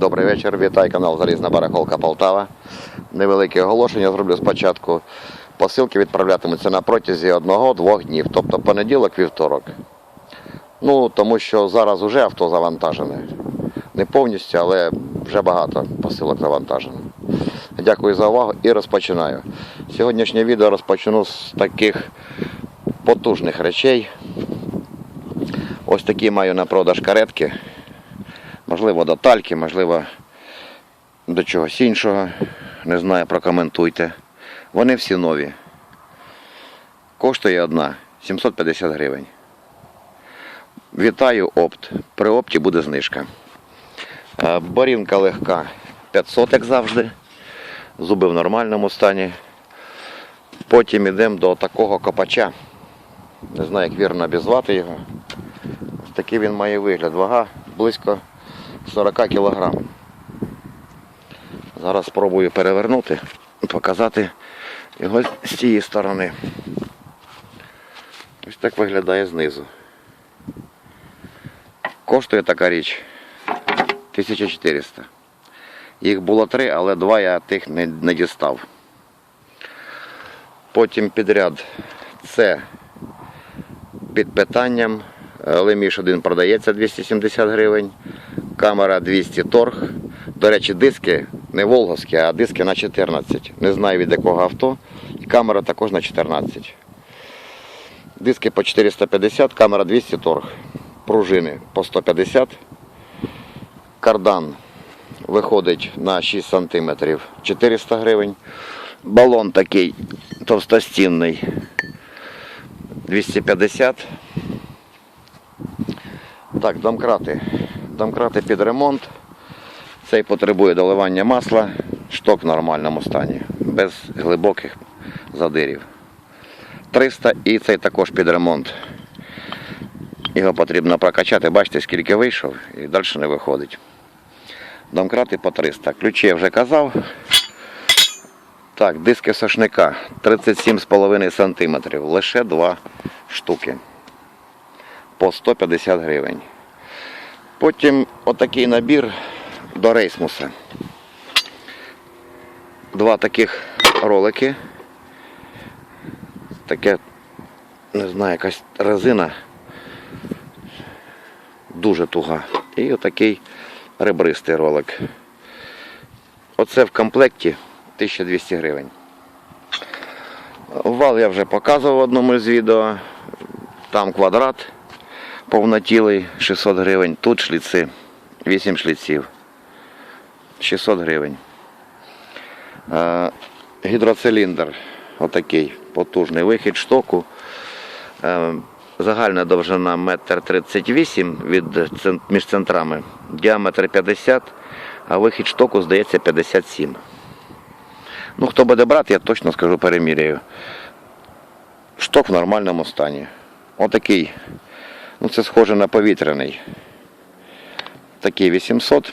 Добрий вечір, вітаю канал Залізна Барахолка Полтава. Невелике оголошення зроблю спочатку. Посилки відправлятимуться на протязі одного-двох днів, тобто понеділок, вівторок. Ну, тому що зараз вже авто завантажене. Не повністю, але вже багато посилок завантажено. Дякую за увагу і розпочинаю. Сьогоднішнє відео розпочну з таких потужних речей. Ось такі маю на продаж каретки. Можливо, до тальки, можливо, до чогось іншого. Не знаю, прокоментуйте. Вони всі нові. Коштує одна 750 гривень. Вітаю опт. При опті буде знижка. Е, Борінка легка 500, як завжди. Зуби в нормальному стані. Потім йдемо до такого копача. Не знаю, як вірно обізвати його. Такий він має вигляд. Вага близько 40 кг. Зараз спробую перевернути і показати його з цієї сторони. Ось так виглядає знизу. Коштує така річ 1400. Їх було три, але два я тих не, не дістав. Потім підряд це під питанням. Леміш один продається 270 гривень, камера 200 торг. До речі, диски не волговські, а диски на 14. Не знаю від якого авто. І камера також на 14. Диски по 450, камера 200 торг. Пружини по 150. Кардан виходить на 6 см 400 гривень. Балон такий товстостінний 250 Так, домкрати. Домкрати під ремонт. Цей потребує доливання масла, шток в нормальному стані, без глибоких задирів. 300 і цей також під ремонт. Його потрібно прокачати, бачите, скільки вийшов і далі не виходить. Домкрати по 300. Ключі я вже казав. Так, диски сошника 37,5 см. Лише два штуки. По 150 гривень. Потім отакий набір до рейсмуса. Два таких ролики. Таке, не знаю, якась резина. Дуже туга. І отакий ребристий ролик. Оце в комплекті 1200 гривень. Вал я вже показував в одному з відео. Там квадрат повнотілий 600 гривень. Тут шліци, 8 шліців. 600 гривень. Гідроциліндр отакий потужний вихід штоку. Загальна довжина 1,38 м між центрами, діаметр 50, а вихід штоку, здається, 57. Ну, хто буде брати, я точно скажу, переміряю. Шток в нормальному стані. Отакий. Ну, це схоже на повітряний. Такий 800.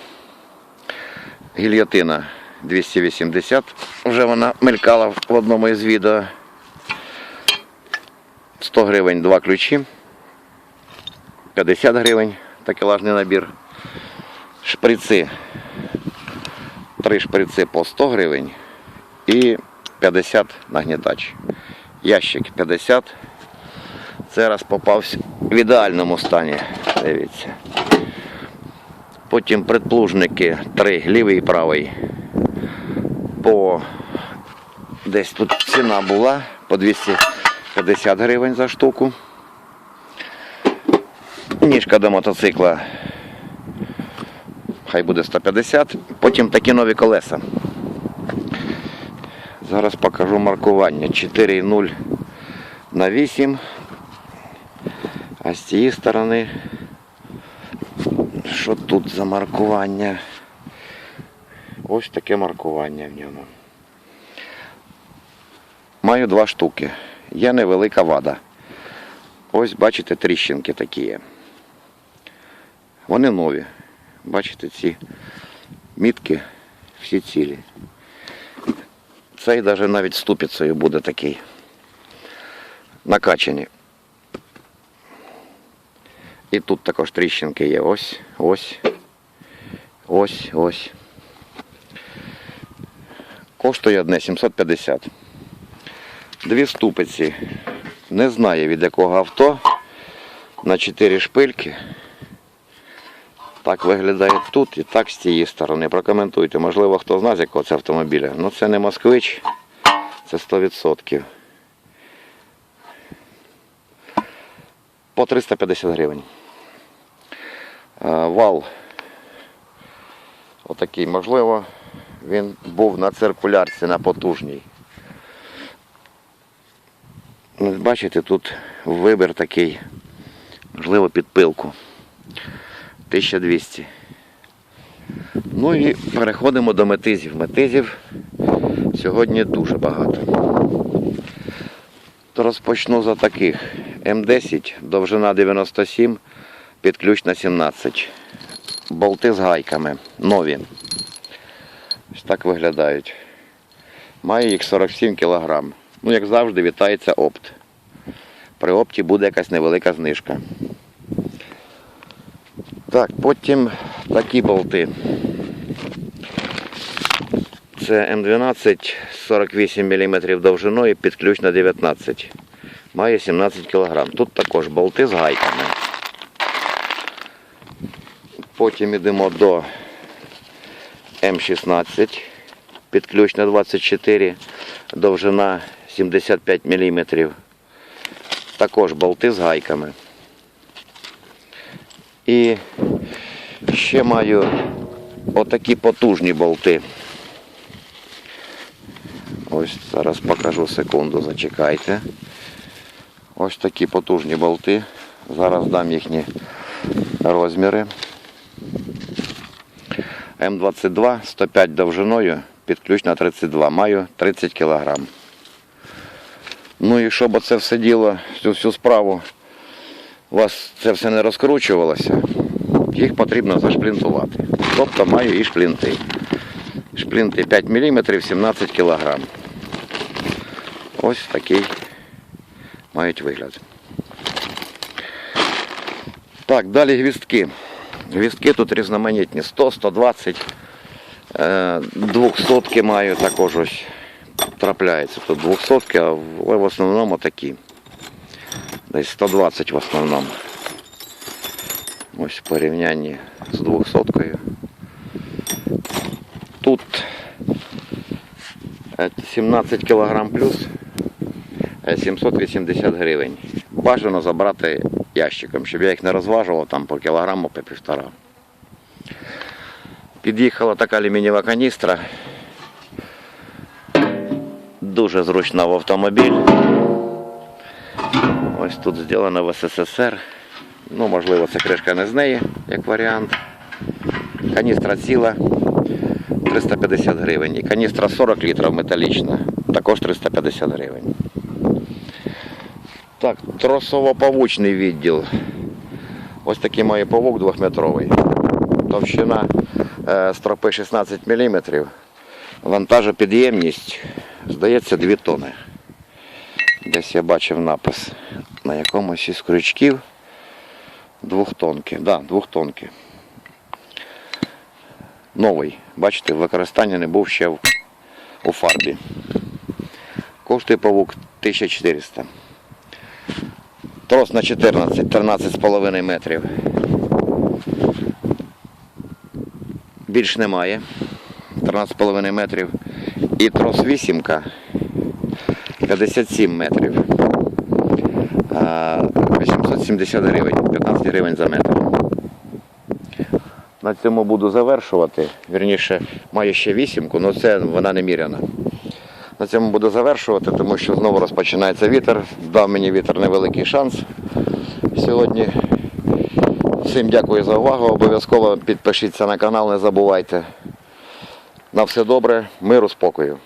Гільйотина 280. Вже вона мелькала в одному із відео. 100 гривень два ключі. 50 гривень такелажний набір. Шприци. Три шприци по 100 гривень і 50 нагнітач. Ящик 50. Це раз попався в ідеальному стані. Дивіться. Потім предплужники три, лівий і правий. По десь тут ціна була по 250 гривень за штуку. Ніжка до мотоцикла. Хай буде 150. Потім такі нові колеса. Зараз покажу маркування. 4,0 на 8. А з цієї сторони, що тут за маркування? Ось таке маркування в ньому. Маю два штуки. Є невелика вада. Ось бачите тріщинки такі. Вони нові. Бачите, ці мітки всі цілі. Цей навіть навіть ступицею буде такий. Накачані. І тут також тріщинки є. Ось, ось. Ось, ось. Коштує одне 750. Дві ступиці. Не знаю від якого авто. На 4 шпильки. Так виглядає тут і так з цієї сторони. Прокоментуйте. Можливо, хто знає, з якого це автомобіля. Ну це не москвич, це 100%. По 350 гривень. Е, Вал отакий, можливо, він був на циркулярці, на потужній. Ну, Бачите, тут вибір такий, можливо, під пилку. 1200. Ну і переходимо до метизів. Метизів сьогодні дуже багато. То розпочну за таких. М10, довжина 97, підключна 17. Болти з гайками. Нові. Ось так виглядають. Має їх 47 кг. Ну, як завжди, вітається опт. При опті буде якась невелика знижка. Так, потім такі болти. Це М12 48 мм довжиною, підключна 19. Має 17 кг. Тут також болти з гайками. Потім йдемо до М16, підключна 24, довжина 75 мм. Також болти з гайками. І ще маю отакі потужні болти. Ось зараз покажу секунду, зачекайте. Ось такі потужні болти. Зараз дам їхні розміри. М22 105 довжиною, підключна 32. Маю 30 кг. Ну і щоб оце все діло, цю всю справу, у вас це все не розкручувалося, їх потрібно зашплінтувати. Тобто маю і шплінти. Шплінти 5 мм 17 кг. Ось такий мають вигляд. Так, далі гвістки. Гвістки тут різноманітні. 100, 120, е, 200 маю також ось трапляється. Тут 200, а в основному такі. Десь 120 в основному. Ось в порівнянні з 200. Тут е, 17 кг плюс е, 780 гривень. Бажано забрати ящиком, щоб я їх не розважував там по кілограму, по півтора. Під'їхала така алюмінієва каністра. Дуже зручна в автомобіль. Ось тут зроблено в СССР. Ну, можливо, це кришка не з неї, як варіант. Каністра ціла 350 гривень. І каністра 40 літрів металічна, також 350 гривень. Так, тросово-павучний відділ. Ось такий має павук двохметровий. Товщина е, стропи 16 мм. Вантажопідємність, здається, 2 тони. Десь я бачив напис на якомусь із крючків. Двохтонки. Да, двохтонки. Новий. Бачите, в використанні не був ще у фарбі. Коштує павук 1400. Трос на 14, 13,5 метрів. Більш немає. 13,5 метрів. І трос вісімка 57 метрів. 870 гривень, 15 гривень за метр. На цьому буду завершувати. Вірніше, маю ще вісімку, але це вона не міряна. На цьому буду завершувати, тому що знову розпочинається вітер. Дав мені вітер невеликий шанс сьогодні. Всім дякую за увагу. Обов'язково підпишіться на канал, не забувайте. На все добре, миру, спокою.